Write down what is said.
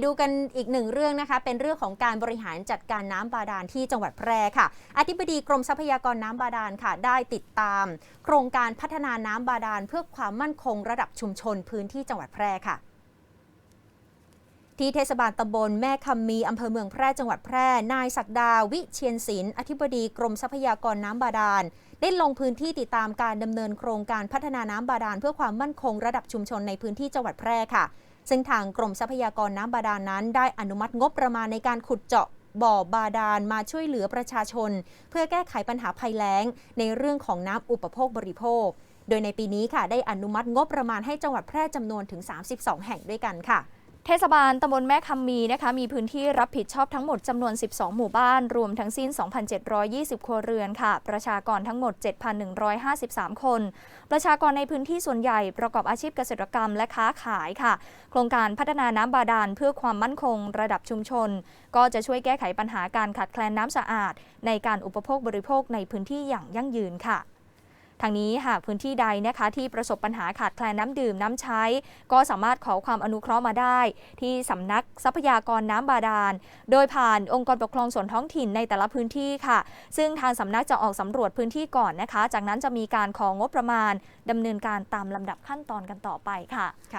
ดูกันอีกหนึ่งเรื่องนะคะ เป็นเรื่องของการบริหารจัดการน้ำบาดาลที่จังหวัดแพร่ค่ะ อธิบดีกรมทรัพยากรน้ำบาดาลค่ะ ได้ติดตาม โครงการพัฒนาน้ำบาดาลเพื่อความมั่นคงระดับชุมชนพื้นที่จังหวัดแพร่ค่ะที่เทศบาลตำบลแม่คำมีอำเภอเมืองแพร่จังหวัดแพร่ นายศักดาวิเชียนศิลป์อธิบดีกรมทรัพยากรน้ำบาดาล ได้ลงพื้นที่ติดตามการดำเนินโครงการพัฒนาน้ำบาดาลเพื่อความมั่นคงระดับชุมชนในพื้นที่จังหวัดแพร่ค่ะ ซึ่งทางกรมทรัพยากรน้ำบาดาลนั้น ได้อนุมัติงบประมาณในการขุดเจาะบ่อบาดาลมาช่วยเหลือประชาชน เพื่อแก้ไขปัญหาภัยแล้ง ในเรื่องของน้ำอุปโภคบริโภค โดยในปีนี้ค่ะ ได้อนุมัติงบประมาณให้จังหวัดแพร่จำนวนถึง 32 แห่งด้วยกันค่ะ เทศบาลตำบลแม่คำมีนะคะมีพื้นที่รับผิดชอบทั้งหมดจำนวน 12 หมู่บ้าน รวมทั้งสิ้น 2,720 ครัวเรือนค่ะ ประชากรทั้งหมด 7,153 คน ประชากรในพื้นที่ส่วนใหญ่ประกอบอาชีพเกษตรกรรมและค้าขายค่ะ โครงการพัฒนาน้ำบาดาลเพื่อความมั่นคง ระดับชุมชน ก็จะช่วยแก้ไขปัญหาการขาดแคลนน้ำสะอาด ในการอุปโภคบริโภคในพื้นที่อย่างยั่งยืนค่ะ ทางนี้หากพื้นที่ใดนะคะที่ประสบปัญหาขาดแคลนน้ำดื่มน้ำใช้ ก็สามารถขอความอนุเคราะห์มาได้ ที่สำนักทรัพยากรน้ำบาดาล โดยผ่านองค์กรปกครองส่วนท้องถิ่นในแต่ละพื้นที่ค่ะ ซึ่งทางสำนักจะออกสำรวจพื้นที่ก่อนนะคะ จากนั้นจะมีการของงบประมาณดำเนินการตามลำดับขั้นตอนกันต่อไปค่ะ